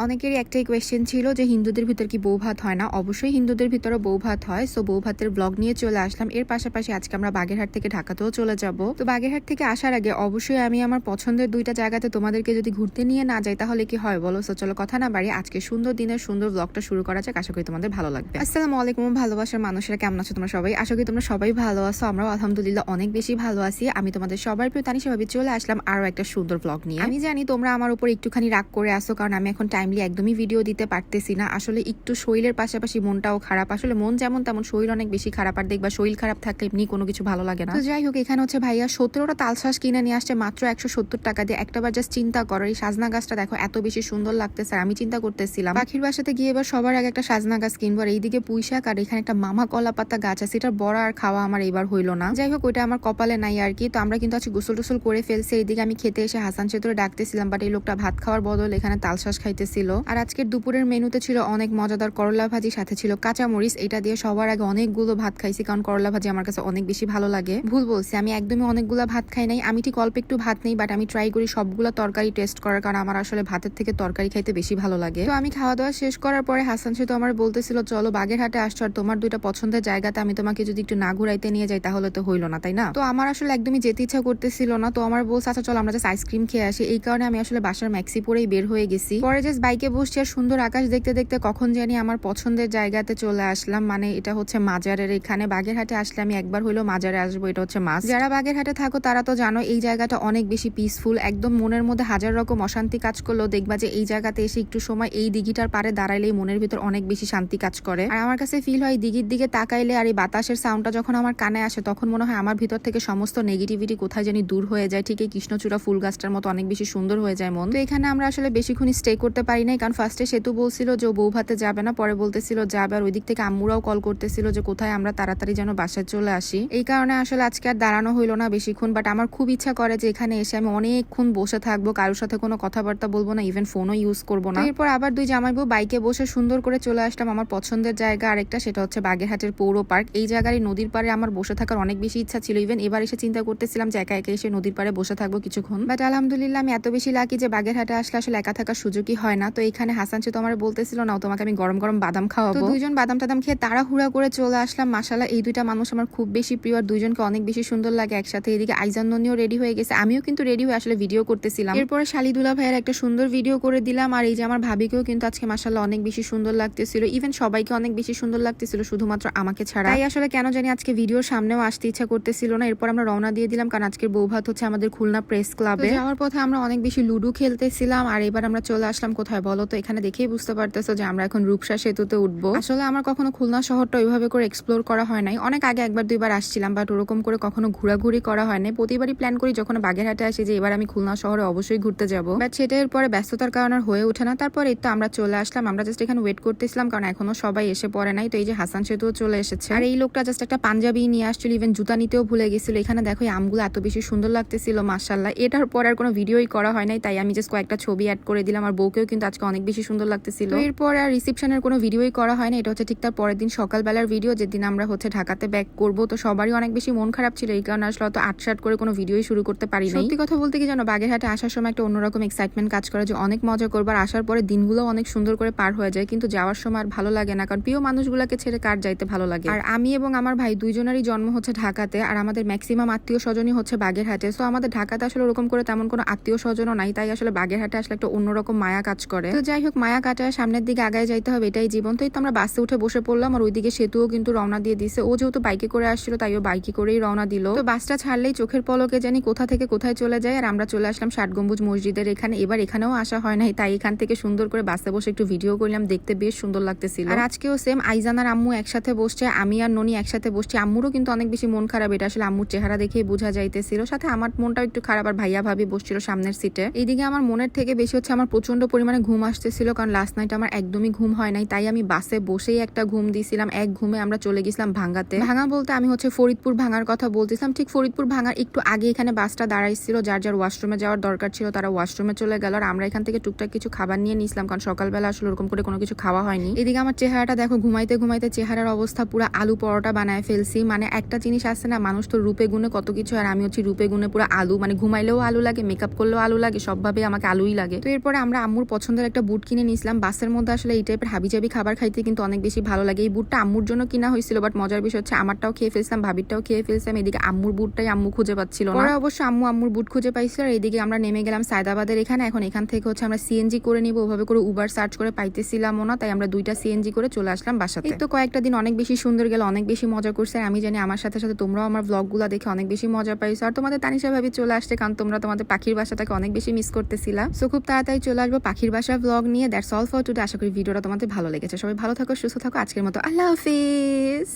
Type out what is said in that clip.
অনেকেরই একটাই কোয়েশ্চেন ছিল যে হিন্দুদের ভিতর কি বউ ভাত হয় না? অবশ্যই হিন্দুদের ভিতরে বউ ভাত হয়। সো বউ ভাতের ব্লগ নিয়ে চলে আসলাম। এর পাশাপাশি আজকে আমরা বাগেরহাট থেকে ঢাকাতেও চলে যাব। তো বাগেরহাট থেকে আসার আগে অবশ্যই আমি আমার পছন্দের দুইটা জায়গাতে তোমাদেরকে যদি ঘুরতে নিয়ে না যাই, তাহলে কি হয় বলো? সো চলো কথা না বাড়ি আজকে সুন্দর দিনের সুন্দর ব্লগটা শুরু করা যাক। আশা করি তোমাদের ভালো লাগবে। আসসালামু আলাইকুম, ভালোবাসার মানুষেরা কেমন আছো তোমরা সবাই? আশা করি তোমরা সবাই ভালো আছো। আমরাও আলহামদুলিল্লাহ অনেক বেশি ভালো আছি। আমি তোমাদের সবার প্রিয় তানি সেভাবে চলে আসলাম আরও একটা সুন্দর ব্লগ নিয়ে। আমি জানি তোমরা আমার উপর একটুখানি রাগ করে আসো কারণ আমি এখন টাইমলি একদমই ভিডিও দিতে পারতেছি না। আসলে একটু শরীরের পাশাপাশি মনটাও খারাপ। আসলে মন যেমন তেমন শরীর অনেক বেশি খারাপ। আর দেখবা শরীর খারাপ থাকলে এমনি কোনো কিছু ভালো লাগে না। তো যাই হোক, এখানে হচ্ছে ভাইয়া সতেরোটা তালশ্বাস কিনে নিয়ে আসছে মাত্র একশো সত্তর টাকা দিয়ে। একটা বার জাস্ট চিন্তা করো, এই সাজনা গাছটা দেখো এত বেশি সুন্দর লাগতেছে আমি চিন্তা করতেছিলাম। পাখির বাসাতে গিয়ে এবার সবার আগে একটা সাজনা গাছ কিনবো, আর এইদিকে পুঁই শাক আর এখানে একটা মামা কলা পাতা গাছ আছে। এটার বড় আর খাওয়া আমার এবার হইল না। যাই হোক, ওইটা আমার কপালে নাই আর কি। তো আমরা কিন্তু আজকে গোসল টোসল করে ফেলছি। এইদিকে আমি খেতে এসে হাসান সেতুরে ডাকতেছিলাম বাট এই লোকটা ভাত খাওয়ার বদল এখানে তালশ্বাস খাইতেছিল আর আজকের দুপুরের মেনুতে ছিল অনেক মজাদার করলা ভাজি, সাথে ছিল কাঁচা মরিচ এটা দিয়ে সবার আগে অনেকগুলো ভাত খাইছি, কারণ করলা ভাজি আমার কাছে অনেক বেশি ভালো লাগে। ভুল বলছি, আমি একদমই অনেকগুলো ভাত খাই নাই। আমি ঠিক অল্প একটু ভাত নেই বাট আমি ট্রাই করি সবগুলো তরকারি টেস্ট করার, কারণ আমার আসলে ভাতের থেকে তরকারি খাইতে বেশি ভালো লাগে। তো আমি খাওয়া দাওয়া শেষ করার পরে হাসান সে তো আমার বলতেছিল, চলো বাগেরহাটে আসছো আর তোমার দুইটা পছন্দের জায়গাতে আমি তোমাকে যদি একটু না ঘুরাইতে নিয়ে যাই, তাহলে তো হইল না, তাই না? তো আমার আসলে একদমই যেতে ইচ্ছা করতেছিল না। তো আমার বলছে আচ্ছা চলো আমরা জাস্ট আইসক্রিম খেয়ে আসি। এই কারণে আমি আসলে বাসার ম্যাক্সি পরেই বের হয়ে গেছি। পরে জাস্ট বাইকে বসছি আর সুন্দর আকাশ দেখতে দেখতে কখন জানি আমার পছন্দের জায়গাতে চলে আসলাম। মানে এটা হচ্ছে মাজারের এখানে। বাগেরহাটে আসলে আমি একবার হইল মাজারে আসব, এটা হচ্ছে মাছ যারা বাগেরহাটে থাকো, তারা তো জানো এই জায়গাটা অনেক বেশি পিসফুল একদম মনের মধ্যে হাজার রকম অশান্তি কাজ করলেও দেখবা যে এই জায়গাতে এসে একটু সময় এই দিঘিটার পারে দাঁড়াইলেই মনের ভিতর অনেক বেশি শান্তি কাজ করে। আর আমার কাছে ফিল হয় দিঘির দিকে তাকাইলে আর এই বাতাসের সাউন্ডটা যখন আমার কানে আসে, তখন মনে হয় আমার ভিতর থেকে সমস্ত নেগেটিভিটি কোথায় জানি দূর হয়ে যায়। ঠিক এই কৃষ্ণচূড়া ফুল গাছটার মতো অনেক বেশি সুন্দর হয়ে যায় মন। তো এখানে আমরা আসলে বেশিক্ষণ স্টে করতে পারি নাই, কারণ ফার্স্টে সেতু বলছিল যে বউ ভাতে যাবে না, পরে বলতেছিল যাবে, আর ওই দিক থেকে আম্মুরাও কল করতেছিল যে কোথায় আমরা তাড়াতাড়ি যেন বাসায় চলে আসি। এই কারণে আসলে আজকে আর দাঁড়ানো হইল না বেশিক্ষণ বাট আমার খুব ইচ্ছা করে যে এখানে এসে আমি অনেকক্ষণ বসে থাকব, কারোর সাথে কোনো কথাবার্তা বলব না ইভেন ফোনও ইউজ করব না। এরপর আবার দুই জামাইবু বাইকে বসে সুন্দর করে চলে আসলাম আমার পছন্দের জায়গা আরেকটা, সেটা হচ্ছে বাগেরহাটের পৌর পার্ক। এই জায়গার এই নদীর পাড়ে আমার বসে থাকার অনেক বেশি ইচ্ছা ছিল ইভেন এবার এসে চিন্তা করতেছিলাম যে একা একা এসে নদীর পাড়ে বসে থাকব কিছুক্ষণ। বাট আলহামদুলিল্লাহ আমি এত বেশি লাকি যে বাগেরহাটে আসলে আসলে একা থাকার সুযোগই হয় না। তো এখানে হাসান তো আমার বলতেছিল না তোমাকে আমি গরম গরম বাদাম খাওয়াবো। তো দুইজন বাদাম টাদাম খেয়ে তাড়াহুড়া করে চলে আসলাম। মাসালা এই দুইটা মানুষ আমার খুব বেশি প্রিয় আর দুইজনকে অনেক বেশি সুন্দর লাগে একসাথে। এদিকে আইজান ননিও রেডি হয়ে গেছে। আমিও কিন্তু রেডি হয়ে আসলে ভিডিও করতেছিলাম। এরপরে শালিদুলা ভাইয়ের একটা সুন্দর ভিডিও করে দিলাম। আর এই যে আমার ভাবিকেও কিন্তু আজকে মাসাল্লাহ অনেক বেশি সুন্দর লাগতেছিল। ইভেন সবাইকে অনেক বেশি সুন্দর লাগতেছিল শুধুমাত্র আমাকে ছাড়া। তাই আসলে কেন জানি আজকে ভিডিওর সামনেও আসতে ইচ্ছা করতেছিল না। এরপর আমরা রওনা দিয়ে দিলাম কারণ আজকের বৌভাত হচ্ছে আমাদের খুলনা প্রেস ক্লাবে। যাওয়ার পথে আমরা অনেক বেশি লুডো খেলতেছিলাম। আর এবার আমরা চলে আসলাম কোথায় বলো তো? এখানে দেখেই বুঝতে পারতেছো যে আমরা এখন রূপসা সেতুতে উঠবো। আসলে আমার কখনো খুলনা শহরটা ওইভাবে করে এক্সপ্লোর করা হয় নাই। অনেক আগে একবার দুইবার আসছিলাম বাট ওরকম করে কখনো ঘোরাঘুরি করা হয় নাই প্রতিবারই প্ল্যান করি যখন বাগেরহাটে আসি যে এবার আমি খুলনা শহরে অবশ্যই ঘুরতে যাব। বাট সেটার পরে ব্যস্ততার কারণে হয়ে ওঠে না। তারপর এই তো আমরা চলে আসলাম। আমরা জাস্ট এখানে ওয়েট করতেছিলাম, কারণ এখনও সবাই এসে পড়ে নাই। তো এই যে হাসান সেতুও চলে এসেছে। আর এই লোকটা জাস্ট একটা পাঞ্জাবি নিয়ে আসছিল ইভেন জুতা নিতেও ভুলে গেছিল। এখানে দেখো আমগুলো এত বেশি সুন্দর লাগতেছিল মার্শাল্লাহ এটার পর আর কোনো ভিডিওই করা হয় নাই, তাই আমি জাস্ট কয়েকটা ছবি অ্যাড করে দিলাম। আর বউকেও কিন্তু আজকে অনেক বেশি সুন্দর লাগতেছিল। এরপর আর রিসেপশনের কোনো ভিডিওই করা হয় না এটা হচ্ছে ঠিক তার পরের দিন সকালবেলার ভিডিও যেদিন আমরা হচ্ছে ঢাকাতে ব্যাক করব। তো সবারই অনেক বেশি মন খারাপ ছিল। এই কারণে আসলে অত আটসাট করে কোনো ভিডিওই শুরু করতে পারি না সত্যি কথা বলতে কি জানো বাগেরহাটে আসার সময় একটা অন্যরকম এক্সাইটমেন্ট কাজ করে যে অনেক মজা করবার আসার পরে দিনগুলো অনেক সুন্দর করে পার হয়ে যায়। কিন্তু যাওয়ার সময় আর ভালো লাগে না। কারণ প্রিয় মানুষগুলোকে ছেড়ে কার যাইতে ভালো লাগে? আর আমি এবং আমার ভাই দুইজনেরই জন্ম হচ্ছে ঢাকাতে। আর আমাদের ম্যাক্সিমাম আত্মীয় স্বজনই হচ্ছে বাগেরহাটে। সো আমাদের ঢাকাতে আসলে ওরকম করে তেমন কোনো আত্মীয় স্বজনও নাই। তাই আসলে বাগেরহাটে আসলে একটা অন্যরকম মায়া কাজ করে। তো যাই হোক, মায়া কাটায়, সামনের দিকে আগায় যাইতে হবে, এটাই জীবন। তো আমরা বাসে উঠে বসে পড়লাম, আর ওইদিকে সেতুও কিন্তু রওনা দিয়ে দিছে। ও যেহেতু বাইকে করে আসছিল, তাই ও বাইকে করেই রওনা দিল। তো বাসটা ছাড়লেই চোখের পলকে জানি কোথা থেকে কোথায় চলে যায়, আর আমরা চলে আসলাম ষাট গম্বুজ মসজিদের এখানে। এবার এখানেও আসা হয় নাই, তাই এখান থেকে সুন্দর করে বাসে বসে একটু ভিডিও করলাম, দেখতে বেশ সুন্দর লাগতেছিল। আর আজকেও সেম আইজান আর আম্মু একসাথে বসছে, আমি আর ননি একসাথে বসছি। আম্মুরও কিন্তু অনেক বেশি মন খারাপ, এটা আসলে আম্মুর চেহারা দেখেই বোঝা যাইতেছিল। সাথে আমার মনটাও একটু খারাপ, আর ভাইয়া ভাবি বসছিল সামনের সিটে এইদিকে আমার মনের থেকে বেশি হচ্ছে, আমার প্রচণ্ড পরিমাণে ঘুম আসতেছিল, কারণ লাস্ট নাইট আমার একদমই ঘুম হয় নাই। তাই আমি বাসে বসেই একটা ঘুম দিয়েছিলাম এক ঘুমে আমরা চলে গেছিলাম ভাঙ্গাতে। ভাঙা বলতে আমি হচ্ছে ফরিদপুর ভাঙার কথা বলতেছিলাম। ঠিক ফরিদপুর ভাঙার একটু আগে এখানে বাসটা দাঁড়াইছিল, যার যার ওয়াশরুমে যাওয়ার দরকার ছিল তারা ওয়াশরুমে চলে গেল। আর আমরা এখান থেকে টুকটাক কিছু খাবার নিয়ে নিয়েছিলাম কারণ সকালবেলা আসলে ওরকম করে কোনো কিছু খাওয়া হয়নি। এদিকে আমার চেহারাটা দেখো, ঘুমাইতে ঘুমাইতে চেহারার অবস্থা পুরো আলু পরোটা বানায় ফেলছি। মানে একটা জিনিস আছে না, মানুষ তো রূপে গুণে কত কিছু, আর আমি হচ্ছি রূপে গুণে পুরো আলু। মানে ঘুমাইলেও আলু লাগে মেকআপ করলেও আলু লাগে সবভাবে আমাকে আলুই লাগে। তো এরপরে আমরা আম্মুর পছন্দের একটা বুট কিনে নিয়েছিলাম। বাসের মধ্যে আসলে এই টাইপের হাবিজাবি খাবার খাইতে কিন্তু অনেক বেশি ভালো লাগে। এই বুটটা আম্মুর জন্য কিনা হয়েছিল বাট মজার বিষয় হচ্ছে আমারটাও খেয়ে ফেলছিলাম ভাবিরটাও খেয়ে ফেলছিলাম। এদিকে আম্মুর বুটটাই আম্মু খুঁজে পাচ্ছিল না। পরে অবশ্য আম্মু আম্মুর বুট খুঁজে পাইছিল আর এদিকে আমরা নেমে গেলাম সায়দাবাদের এখানে। এখন এখান থেকে হচ্ছে আমরা সিএনজি করে নিব ওভাবে করে উবার সার্চ করে পাইতেছিলামও না তাই আমরা দুইটা সিএনজি করে চলে আসলাম বাসাতে। এই তো কয়েকটা দিন অনেক বেশি সুন্দর গেল অনেক বেশি মজা করছে। আর আমি জানি আমার সাথে সাথে তোমরাও আমার ব্লগগুলো দেখে অনেক বেশি মজা পাইছো। আর তোমাদের তানিশা ভাবি চলে আসছে কারণ তোমরা তোমাদের পাখির বাসাটাকে অনেক বেশি মিস করতেছিলা। সো খুব তাড়াতাড়ি চলে আসব পাখির বাসা ব্লগ নিয়ে দ্যাটস অল ফর টুডে আশা করি ভিডিওটা তোমাদের ভালো লেগেছে। সবাই ভালো থাকো, সুস্থ থাকো। আজকের মতো আল্লাহ হাফিজ।